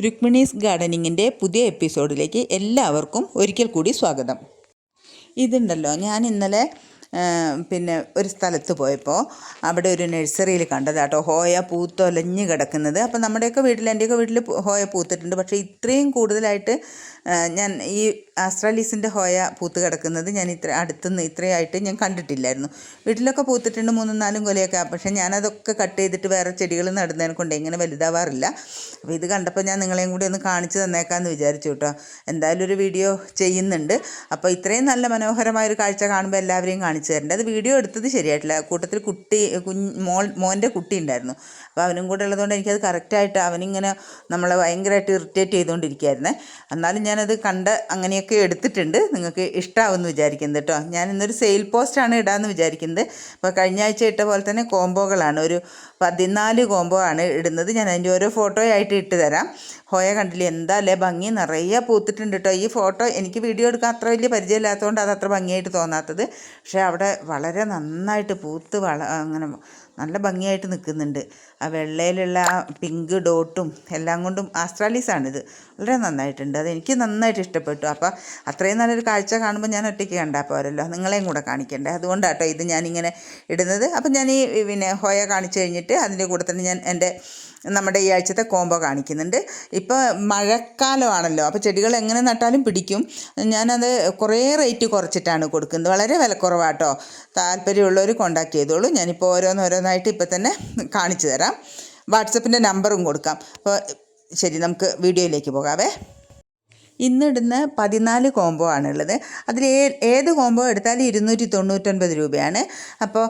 രുക്മിണീസ് ഗാർഡനിങ്ങിന്റെ പുതിയ എപ്പിസോഡിലേക്ക് എല്ലാവർക്കും ഒരിക്കൽ കൂടി സ്വാഗതം. ഇതുണ്ടല്ലോ ഞാൻ ഇന്നലെ പിന്നെ ഒരു സ്ഥലത്ത് പോയപ്പോൾ അവിടെ ഒരു നഴ്സറിയിൽ കണ്ടത് കേട്ടോ ഹോയ പൂത്തൊലഞ്ഞ് കിടക്കുന്നത്. അപ്പം നമ്മുടെയൊക്കെ വീട്ടിൽ എന്റെയൊക്കെ വീട്ടിൽ ഹോയ പൂത്തിട്ടുണ്ട്. പക്ഷേ ഇത്രയും കൂടുതലായിട്ട് ഞാൻ ഈ ആസ്ട്രാലീസിന്റെ ഹോയ പൂത്ത് കിടക്കുന്നത് ഞാൻ ഇത്ര അടുത്തുനിന്ന് ഇത്രയായിട്ട് ഞാൻ കണ്ടിട്ടില്ലായിരുന്നു. വീട്ടിലൊക്കെ പൂത്തിട്ടുണ്ട് മൂന്നും നാലും കൊലയൊക്കെ. പക്ഷേ ഞാനതൊക്കെ കട്ട് ചെയ്തിട്ട് വേറെ ചെടികൾ നടുന്നതിനെ കൊണ്ട് ഇങ്ങനെ വലുതാവാറില്ല. അപ്പോൾ ഇത് കണ്ടപ്പോൾ ഞാൻ നിങ്ങളെയും കൂടി ഒന്ന് കാണിച്ചു തന്നേക്കാമെന്ന് വിചാരിച്ചു കേട്ടോ. എന്തായാലും ഒരു വീഡിയോ ചെയ്യുന്നുണ്ട്. അപ്പോൾ ഇത്രയും നല്ല മനോഹരമായ ഒരു കാഴ്ച കാണുമ്പോൾ എല്ലാവരെയും കാണിച്ചു തരേണ്ടത് അത് വീഡിയോ എടുത്തത് ശരിയായിട്ടില്ല. കൂട്ടത്തിൽ കുട്ടി കുഞ്ഞ് മോൾ മോന്റെ കുട്ടി ഉണ്ടായിരുന്നു. അപ്പോൾ അവനും കൂടെ ഉള്ളതുകൊണ്ട് എനിക്കത് കറക്റ്റായിട്ട് അവനിങ്ങനെ നമ്മളെ ഭയങ്കരമായിട്ട് ഇറിറ്റേറ്റ് ചെയ്തുകൊണ്ടിരിക്കുകയായിരുന്നേ എന്നാലും ഞാനത് കണ്ട് അങ്ങനെയൊക്കെ എടുത്തിട്ടുണ്ട്. നിങ്ങൾക്ക് ഇഷ്ടമാവുമെന്ന് വിചാരിക്കുന്നത് കേട്ടോ. ഞാൻ ഇന്നൊരു സെയിൽ പോസ്റ്റാണ് ഇടാമെന്ന് വിചാരിക്കുന്നത്. അപ്പോൾ കഴിഞ്ഞ ആഴ്ച ഇട്ട പോലെ തന്നെ കോംബോകളാണ്. ഒരു പതിനാല് കോംബോ ആണ് ഇടുന്നത്. ഞാൻ അതിന്റെ ഓരോ ഫോട്ടോയായിട്ട് ഇട്ട് തരാം. ഹോയ കണ്ടില്ലേ? എന്താ അല്ലേ ഭംഗി? നിറയെ പൂത്തിട്ടുണ്ട് കേട്ടോ. ഈ ഫോട്ടോ എനിക്ക് വീഡിയോ എടുക്കാൻ അത്ര വലിയ പരിചയമില്ലാത്തതുകൊണ്ട് അത് അത്ര ഭംഗിയായിട്ട് തോന്നാത്തത്. പക്ഷേ അവിടെ വളരെ നന്നായിട്ട് പൂത്ത് വള അങ്ങനെ നല്ല ഭംഗിയായിട്ട് നിൽക്കുന്നുണ്ട്. ആ വെള്ളയിലുള്ള ആ പിങ്ക് ഡോട്ടും എല്ലാം കൊണ്ടും ആസ്ട്രാലീസാണിത്. വളരെ നന്നായിട്ടുണ്ട്. അത് എനിക്ക് നന്നായിട്ട് ഇഷ്ടപ്പെട്ടു. അപ്പോൾ അത്രയും നല്ലൊരു കാഴ്ച കാണുമ്പോൾ ഞാൻ ഒറ്റയ്ക്ക് കണ്ടാൽ പോരല്ലോ. നിങ്ങളെയും കൂടെ കാണിക്കണ്ടേ? അതുകൊണ്ടാട്ടോ ഇത് ഞാനിങ്ങനെ ഇടുന്നത്. അപ്പം ഞാൻ ഈ പിന്നെ ഹോയ കാണിച്ചു കഴിഞ്ഞിട്ട് അതിന്റെ കൂടെ തന്നെ ഞാൻ എന്റെ നമ്മുടെ ഈ ആഴ്ചത്തെ കോംബോ കാണിക്കുന്നുണ്ട്. ഇപ്പോൾ മഴക്കാലമാണല്ലോ. അപ്പോൾ ചെടികൾ എങ്ങനെ നട്ടാലും പിടിക്കും. ഞാനത് കുറേ റേറ്റ് കുറച്ചിട്ടാണ് കൊടുക്കുന്നത്. വളരെ വിലക്കുറവാട്ടോ. താല്പര്യമുള്ളവർ കോണ്ടാക്ട് ചെയ്തോളൂ. ഞാനിപ്പോൾ ഓരോന്നോരോന്നായിട്ട് ഇപ്പോൾ തന്നെ കാണിച്ചു തരാം. വാട്സപ്പിന്റെ നമ്പറും കൊടുക്കാം. അപ്പോൾ ശരി നമുക്ക് വീഡിയോയിലേക്ക് പോകാവേ. ഇന്നിടുന്ന പതിനാല് കോംബോ ആണുള്ളത്. അതിൽ ഏത് കോംബോ എടുത്താലും ഇരുന്നൂറ്റി തൊണ്ണൂറ്റൊൻപത് രൂപയാണ്. അപ്പോൾ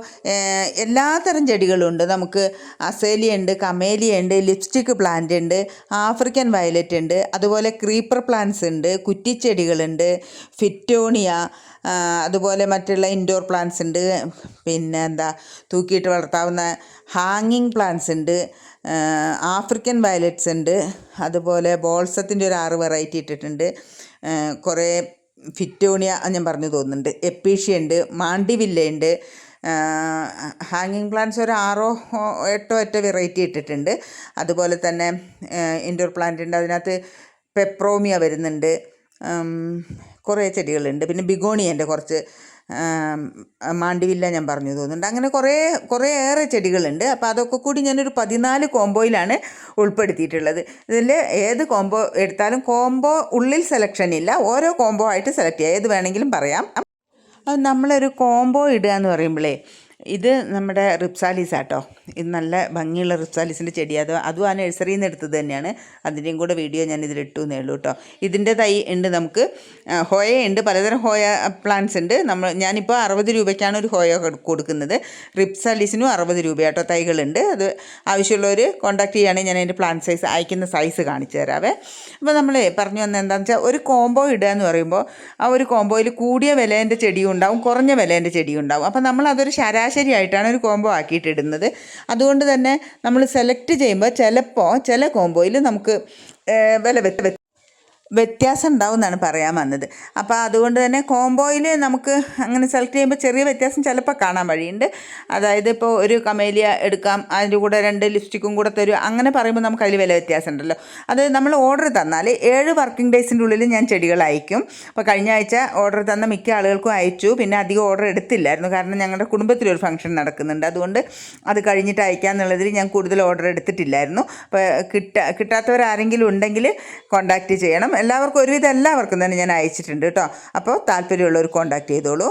എല്ലാ ചെടികളും ഉണ്ട് നമുക്ക് അസേലിയ ഉണ്ട് കമേലിയ ഉണ്ട് ലിപ്സ്റ്റിക് പ്ലാന്റ് ഉണ്ട് ആഫ്രിക്കൻ വയലറ്റ് ഉണ്ട് അതുപോലെ ക്രീപ്പർ പ്ലാന്റ്സ് ഉണ്ട് കുറ്റിച്ചെടികളുണ്ട് ഫിറ്റോണിയ അതുപോലെ മറ്റുള്ള ഇൻഡോർ പ്ലാന്റ്സ് ഉണ്ട്. പിന്നെ എന്താ തൂക്കിയിട്ട് വളർത്താവുന്ന ഹാങ്ങിങ് പ്ലാന്റ്സ് ഉണ്ട്. ആഫ്രിക്കൻ വയലറ്റ്സ് ഉണ്ട്. അതുപോലെ ബോൾസത്തിന്റെ ഒരു ആറ് വെറൈറ്റി ഇട്ടിട്ടുണ്ട്. കുറേ ഫിറ്റോണിയ ഞാൻ പറഞ്ഞു തോന്നുന്നുണ്ട്. എപ്പീഷ്യ ഉണ്ട് മാണ്ടിവില്ല ഉണ്ട്. ഹാങ്ങിങ് പ്ലാന്റ്സ് ഒരു ആറോ എട്ടോ ഒറ്റ വെറൈറ്റി ഇട്ടിട്ടുണ്ട്. അതുപോലെ തന്നെ ഇൻഡോർ പ്ലാന്റ് ഉണ്ട്. അതിനകത്ത് പെപ്രോമിയ വരുന്നുണ്ട്. കുറേ ചെടികളുണ്ട്. പിന്നെ ബിഗോണിയന്റെ കുറച്ച് മാണ്ടിവില്ല ഞാൻ പറഞ്ഞു തോന്നുന്നുണ്ട്. അങ്ങനെ കുറേ കുറേ ഏറെ ചെടികളുണ്ട്. അപ്പോൾ അതൊക്കെ കൂടി ഞാനൊരു പതിനാല് കോംബോയിലാണ് ഉൾപ്പെടുത്തിയിട്ടുള്ളത്. ഇതിൽ ഏത് കോംബോ എടുത്താലും കോംബോ ഉള്ളിൽ സെലക്ഷൻ ഇല്ല. ഓരോ കോംബോ ആയിട്ട് സെലക്ട് ചെയ്യാം. ഏത് വേണമെങ്കിലും പറയാം. നമ്മളൊരു കോംബോ ഇടുക എന്ന് പറയുമ്പോഴേ ഇത് നമ്മുടെ റിപ്സാലീസ് ആട്ടോ. ഇത് നല്ല ഭംഗിയുള്ള റിപ്സാലീസിന്റെ ചെടി അത് അതും ആ നഴ്സറിയിൽ നിന്ന് എടുത്തത് തന്നെയാണ്. അതിന്റെയും കൂടെ വീഡിയോ ഞാൻ ഇതിൽ ഇട്ടു എന്നേ ഉള്ളൂ കേട്ടോ ഇതിന്റെ തൈ ഉണ്ട് നമുക്ക് ഹോയ ഉണ്ട് പലതരം ഹോയ പ്ലാന്റ്സ് ഉണ്ട്. നമ്മൾ ഞാനിപ്പോൾ അറുപത് രൂപയ്ക്കാണ് ഒരു ഹോയ കൊടുക്കുന്നത്. റിപ്സാലീസിനും അറുപത് രൂപയാട്ടോ തൈകളുണ്ട്. അത് ആവശ്യമുള്ളവർ കോൺടാക്ട് ചെയ്യുകയാണെങ്കിൽ ഞാൻ അതിന്റെ പ്ലാന്റ് സൈസ് അയക്കുന്ന സൈസ് കാണിച്ചു തരാവേ. അപ്പോൾ നമ്മൾ പറഞ്ഞു വന്നത് എന്താണെന്ന് വെച്ചാൽ ഒരു കോംബോ ഇടുക എന്ന് പറയുമ്പോൾ ആ ഒരു കോംബോയിൽ കൂടിയ വിലേന്റെ ചെടിയും ഉണ്ടാവും കുറഞ്ഞ വിലേന്റെ ചെടിയും ഉണ്ടാവും. അപ്പോൾ നമ്മൾ അതൊരു ശരാശരി ആയിട്ടാണ് ഒരു കോംബോ ആക്കിയിട്ടിടുന്നത്. അതുകൊണ്ട് തന്നെ നമ്മൾ സെലക്ട് ചെയ്യുമ്പോൾ ചിലപ്പോൾ ചില കോംബോയിൽ നമുക്ക് വില വ്യത്യാസം ഉണ്ടാവും എന്നാണ് പറയാൻ വന്നത്. അപ്പോൾ അതുകൊണ്ട് തന്നെ കോംബോയിൽ നമുക്ക് അങ്ങനെ സെലക്ട് ചെയ്യുമ്പോൾ ചെറിയ വ്യത്യാസം ചിലപ്പോൾ കാണാൻ വഴിയുണ്ട്. അതായത് ഇപ്പോൾ ഒരു കമേലിയ എടുക്കാം അതിന്റെ കൂടെ രണ്ട് ലിപ്സ്റ്റിക്കും കൂടെ തരും അങ്ങനെ പറയുമ്പോൾ നമുക്ക് അതിൽ വില വ്യത്യാസം ഉണ്ടല്ലോ അത് നമ്മൾ ഓർഡർ തന്നാൽ ഏഴ് വർക്കിംഗ് ഡേയ്സിന്റെ ഉള്ളിൽ ഞാൻ ചെടികൾ അയക്കും. അപ്പോൾ കഴിഞ്ഞ ആഴ്ച ഓർഡർ തന്ന മിക്ക ആളുകൾക്കും അയച്ചു. പിന്നെ അധികം ഓർഡർ എടുത്തില്ലായിരുന്നു. കാരണം ഞങ്ങളുടെ കുടുംബത്തിലൊരു ഫംഗ്ഷൻ നടക്കുന്നുണ്ട്. അതുകൊണ്ട് അത് കഴിഞ്ഞിട്ട് അയക്കാമെന്നുള്ളതിൽ ഞാൻ കൂടുതൽ ഓർഡർ എടുത്തിട്ടില്ലായിരുന്നു. അപ്പോൾ കിട്ട കിട്ടാത്തവരാരെങ്കിലും ഉണ്ടെങ്കിൽ കോൺടാക്റ്റ് ചെയ്യണം. എല്ലാവർക്കും ഒരുവിധം എല്ലാവർക്കും തന്നെ ഞാൻ അയച്ചിട്ടുണ്ട് കേട്ടോ. അപ്പോൾ താല്പര്യമുള്ളവർ കോൺടാക്ട് ചെയ്തോളൂ.